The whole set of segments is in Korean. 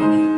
Amen.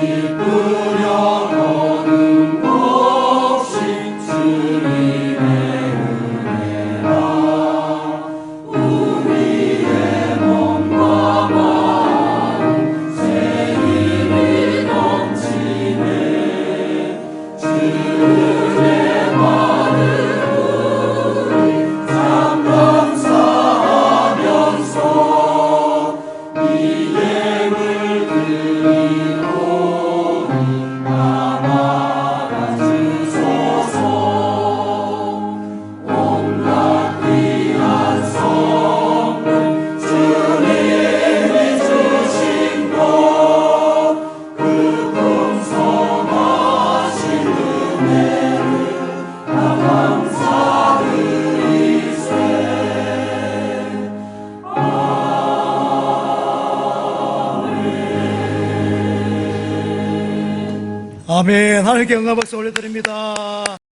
You. 아멘. 하나님께 응답 박수 올려드립니다.